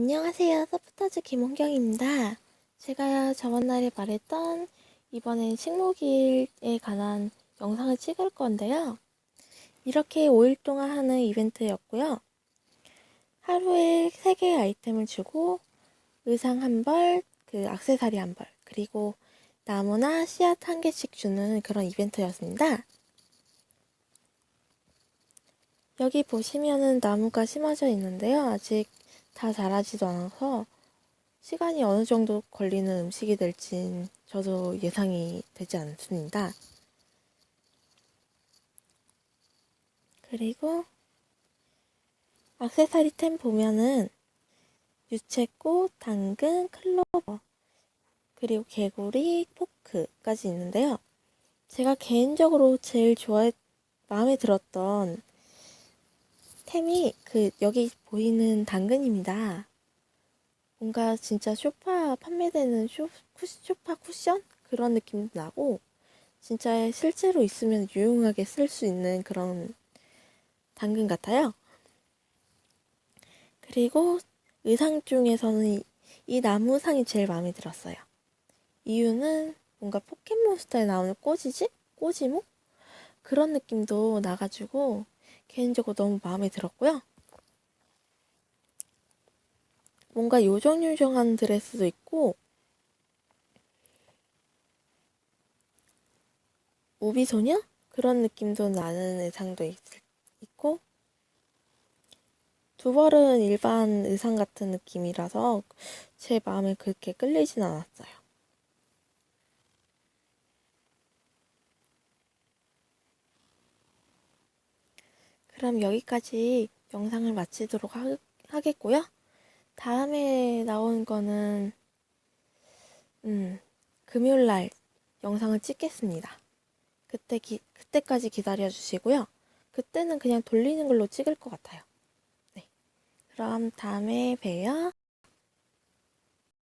안녕하세요. 서포터즈 김원경입니다. 제가 저번날에 말했던 이번엔 식목일에 관한 영상을 찍을 건데요. 이렇게 5일 동안 하는 이벤트였고요. 하루에 3개의 아이템을 주고 의상 한 벌, 그 악세사리 한 벌, 그리고 나무나 씨앗 한 개씩 주는 그런 이벤트였습니다. 여기 보시면은 나무가 심어져 있는데요. 아직 다 자라지도 않아서 시간이 어느 정도 걸리는 음식이 될진 저도 예상이 되지 않습니다. 그리고 악세사리 템 보면은 유채꽃, 당근, 클로버, 그리고 개구리, 포크까지 있는데요. 제가 개인적으로 제일 좋아해, 마음에 들었던 템이 그 여기 보이는 당근입니다. 뭔가 진짜 쇼파 판매되는 쇼, 쿠, 쇼파 쿠션 그런 느낌도 나고 진짜 실제로 있으면 유용하게 쓸 수 있는 그런 당근 같아요. 그리고 의상 중에서는 이, 이 나무상이 제일 마음에 들었어요. 이유는 뭔가 포켓몬스터에 나오는 꼬지지? 꼬지모? 그런 느낌도 나가지고 개인적으로 너무 마음에 들었고요. 뭔가 요정요정한 드레스도 있고 우비소녀? 그런 느낌도 나는 의상도 있, 있고 두 벌은 일반 의상 같은 느낌이라서 제 마음에 그렇게 끌리진 않았어요. 그럼 여기까지 영상을 마치도록 하, 하겠고요. 다음에 나온 거는 음, 금요일 날 영상을 찍겠습니다. 그때 기, 그때까지 기다려 주시고요. 그때는 그냥 돌리는 걸로 찍을 것 같아요. 네. 그럼 다음에 봬요.